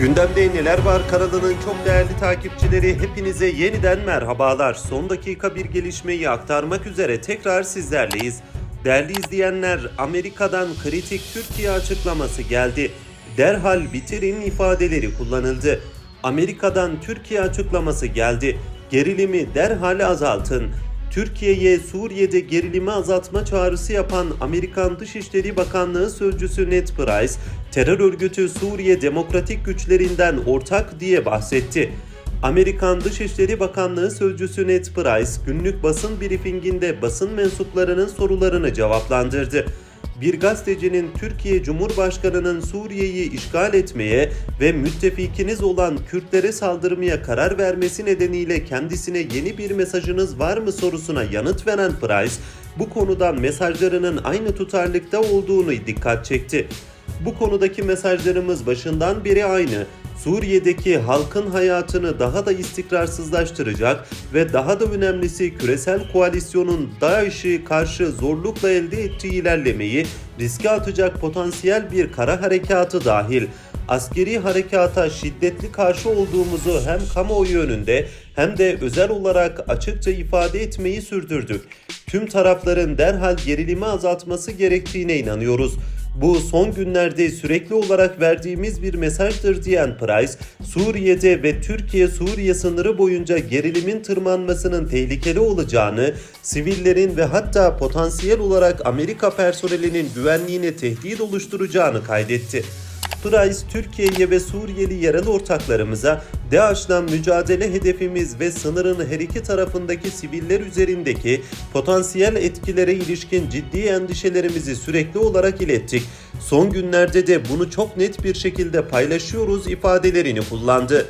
Gündemde neler var kanalının çok değerli takipçileri hepinize yeniden merhabalar. Son dakika bir gelişmeyi aktarmak üzere tekrar sizlerleyiz. Değerli izleyenler Amerika'dan kritik Türkiye açıklaması geldi. Derhal bitirin ifadeleri kullanıldı. Amerika'dan Türkiye açıklaması geldi. Gerilimi derhal azaltın. Türkiye'ye Suriye'de gerilimi azaltma çağrısı yapan Amerikan Dışişleri Bakanlığı sözcüsü Ned Price, terör örgütü Suriye Demokratik Güçlerinden ortak diye bahsetti. Amerikan Dışişleri Bakanlığı sözcüsü Ned Price, günlük basın briefinginde basın mensuplarının sorularını cevaplandırdı bir gazetecinin Türkiye Cumhurbaşkanı'nın Suriye'yi işgal etmeye ve müttefikiniz olan Kürtlere saldırmaya karar vermesi nedeniyle kendisine yeni bir mesajınız var mı sorusuna yanıt veren Price, bu konudan mesajlarının aynı tutarlıkta olduğunu dikkat çekti. Bu konudaki mesajlarımız başından beri aynı. Suriye'deki halkın hayatını daha da istikrarsızlaştıracak ve daha da önemlisi küresel koalisyonun DAEŞ'i karşı zorlukla elde ettiği ilerlemeyi riske atacak potansiyel bir kara harekatı dahil askeri harekata şiddetli karşı olduğumuzu hem kamuoyu önünde hem de özel olarak açıkça ifade etmeyi sürdürdük. Tüm tarafların derhal gerilimi azaltması gerektiğine inanıyoruz. Bu son günlerde sürekli olarak verdiğimiz bir mesajdır diyen Price, Suriye'de ve Türkiye-Suriye sınırı boyunca gerilimin tırmanmasının tehlikeli olacağını, sivillerin ve hatta potansiyel olarak Amerika personelinin güvenliğine tehdit oluşturacağını kaydetti. Price, Türkiye'ye ve Suriyeli yerel ortaklarımıza DAEŞ'la mücadele hedefimiz ve sınırın her iki tarafındaki siviller üzerindeki potansiyel etkilere ilişkin ciddi endişelerimizi sürekli olarak ilettik. Son günlerde de bunu çok net bir şekilde paylaşıyoruz ifadelerini kullandı.